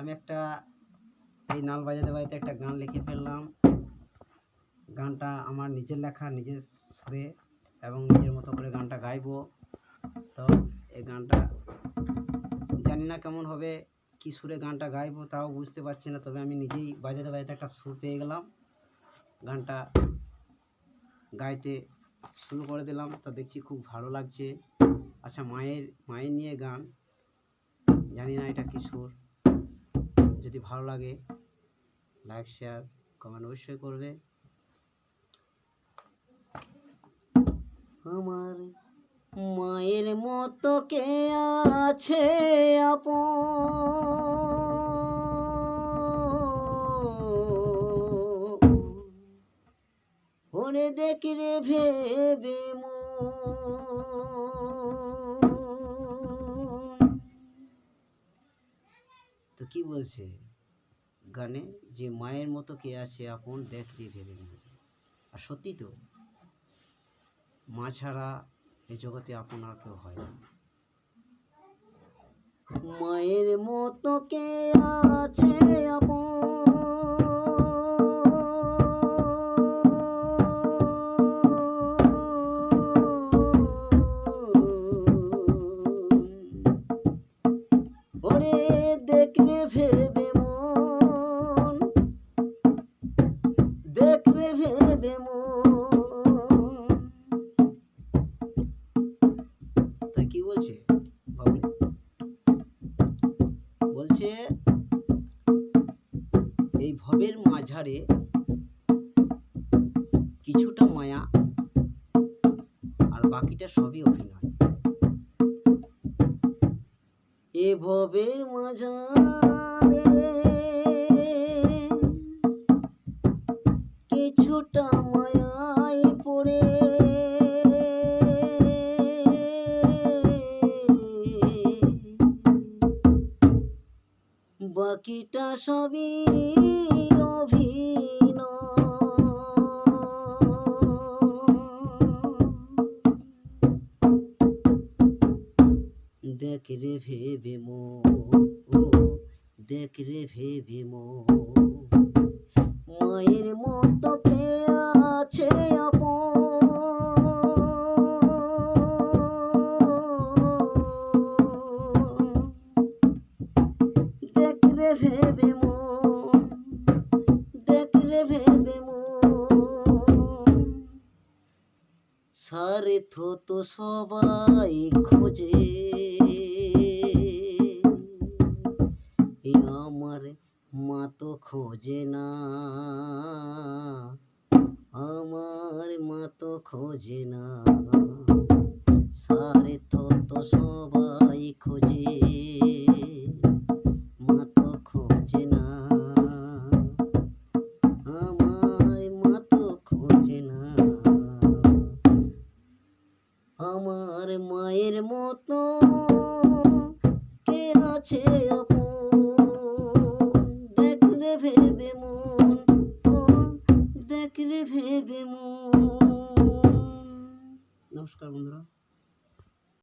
আমি একটা এই নাল বাজাতে বাজাতে একটা গান লিখে ফেললাম। গানটা আমার নিজের লেখা, নিজের সুরে এবং নিজের মতো করে গানটা গাইবো। তো এই গানটা জানি না কেমন হবে, কী সুরে গানটা গাইবো তাও বুঝতে পারছি না, তবে আমি নিজেই বাজাতে বাজাতে একটা সুর পেয়ে গেলাম। গানটা গাইতে শুরু করে দিলাম। তা দেখছি খুব ভালো লাগছে। আচ্ছা মায়ের মায়ের নিয়ে গান। জানি না এটা কি সুর। যদি ভালো লাগে লাইক শেয়ার কমেন্ট অবশ্যই করবে আমার মায়ের মতো কে আছে আপন ওরে দেখ রে ভেবে মন। বলছে, গানে যে মায়ের মতো কে আছে আপন, দেখ রে ভেবে। আর সত্যি তো, মা ছাড়া এই জগতে আপন আর কেউ হয় না মায়ের মতো কে আছে আপন ওরে দেখলে ভেবে মন, দেখলে ভেবে মন। তা কি বলছে বাবলি বলছে, এই ভবের মাঝারে কিছুটা মায়া আর বাকিটা সবই অভিনয়। এ ভবের মাঝারে কিছুটা মায়াই পড়ে। বাকিটা সবই দেখ রে ভেবে মো দেখ রে ভেবে মো। মায়ের মতো কে আছে আপন? দেখলে ভেবে ভেবে সারে তো সবাই খোঁজে। খোঁজে না। আমার মা তো খোঁজে না। সারে তো তো সব ভেবে মন। নমস্কার বন্ধুরা।